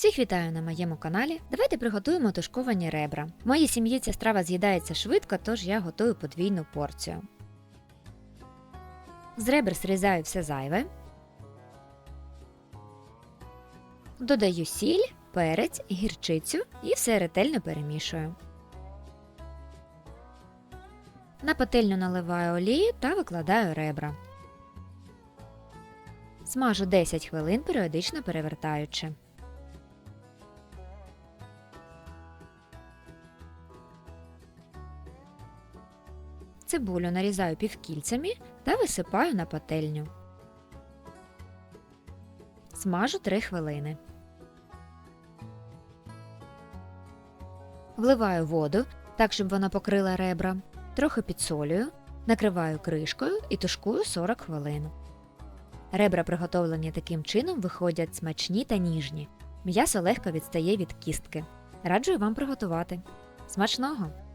Всіх вітаю на моєму каналі. Давайте приготуємо тушковані ребра. В моїй сім'ї ця страва з'їдається швидко, тож я готую подвійну порцію. З ребер срізаю все зайве. Додаю сіль, перець, гірчицю і все ретельно перемішую. На пательню наливаю олію та викладаю ребра. Смажу 10 хвилин, періодично перевертаючи. Цибулю нарізаю півкільцями та висипаю на пательню. Смажу 3 хвилини. Вливаю воду, так щоб вона покрила ребра, трохи підсолюю, накриваю кришкою і тушкую 40 хвилин. Ребра, приготовлені таким чином, виходять смачні та ніжні. М'ясо легко відстає від кістки. Раджую вам приготувати. Смачного!